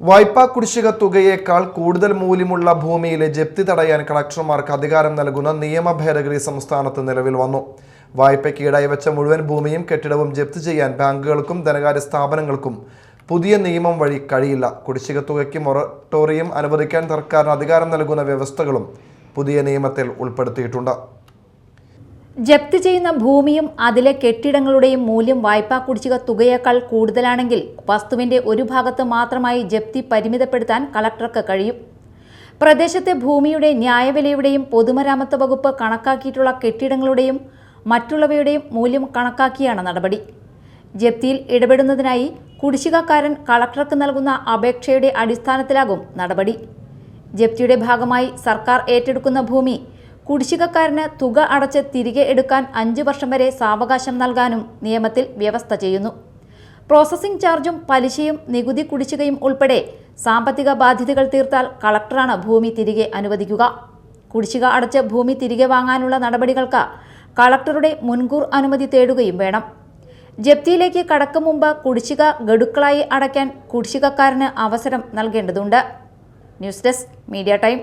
വായ്പാ കുടിശ്ശിക തുകയേക്കാൾ കൂടുതൽ മൂല്യമുള്ള ഭൂമിയിലെ ജപ്തി തടയാൻ കളക്ടർമാർക്ക് അധികാരം നൽകുന്ന നിയമ ഭേദഗതി സംസ്ഥാനത്ത് നിലവിൽ വന്നു. വായ്പയ്ക്ക് വെച്ച മുഴുവൻ ഭൂമിയും കെട്ടിടവും ജപ്തി ചെയ്യാൻ ബാങ്കുകൾക്കും ധനകാര്യ സ്ഥാപനങ്ങൾക്കും പുതിയ നിയമം വഴി കഴിയില്ല. കുടിശ്ശിക തുകയ്ക്ക് മൊറട്ടോറിയം അനുവദിക്കാൻ സർക്കാരിന് അധികാരം നൽകുന്ന വ്യവസ്ഥകളും പുതിയ നിയമത്തിൽ ഉൾപ്പെടുത്തിയിട്ടുണ്ട്. ജപ്തി ചെയ്യുന്ന ഭൂമിയും അതിലെ കെട്ടിടങ്ങളുടെയും മൂല്യം വായ്പാ കുടിശ്ശിക തുകയേക്കാൾ കൂടുതലാണെങ്കിൽ വസ്തുവിന്റെ ഒരു ഭാഗത്ത് മാത്രമായി ജപ്തി പരിമിതപ്പെടുത്താൻ കളക്ടർക്ക് കഴിയും. പ്രദേശത്തെ ഭൂമിയുടെ ന്യായവിലയുടെയും പൊതുമരാമത്ത് വകുപ്പ് കണക്കാക്കിയിട്ടുള്ള കെട്ടിടങ്ങളുടെയും മറ്റുള്ളവയുടെയും മൂല്യം കണക്കാക്കിയാണ് നടപടി. ജപ്തിയിൽ ഇടപെടുന്നതിനായി കുടിശ്ശികക്കാരൻ കളക്ടർക്ക് നൽകുന്ന അപേക്ഷയുടെ അടിസ്ഥാനത്തിലാകും നടപടി. ജപ്തിയുടെ ഭാഗമായി സർക്കാർ ഏറ്റെടുക്കുന്ന ഭൂമി കുടിശ്ശികക്കാരന് തുക അടച്ച് തിരികെ എടുക്കാൻ അഞ്ച് വർഷം വരെ സാവകാശം നൽകാനും നിയമത്തിൽ വ്യവസ്ഥ ചെയ്യുന്നു. പ്രോസസ്സിംഗ് ചാർജും പലിശയും നികുതി കുടിശ്ശികയും ഉൾപ്പെടെ സാമ്പത്തിക ബാധ്യതകൾ തീർത്താൽ കളക്ടറാണ് ഭൂമി തിരികെ അനുവദിക്കുക. കുടിശ്ശിക അടച്ച് ഭൂമി തിരികെ വാങ്ങാനുള്ള നടപടികൾക്ക് കളക്ടറുടെ മുൻകൂർ അനുമതി തേടുകയും വേണം. ജപ്തിയിലേക്ക് കടക്കും മുമ്പ് കുടിശ്ശിക ഗഡുക്കളായി അടയ്ക്കാൻ കുടിശ്ശികക്കാരന് അവസരം നൽകേണ്ടതുണ്ട്. News desk media time.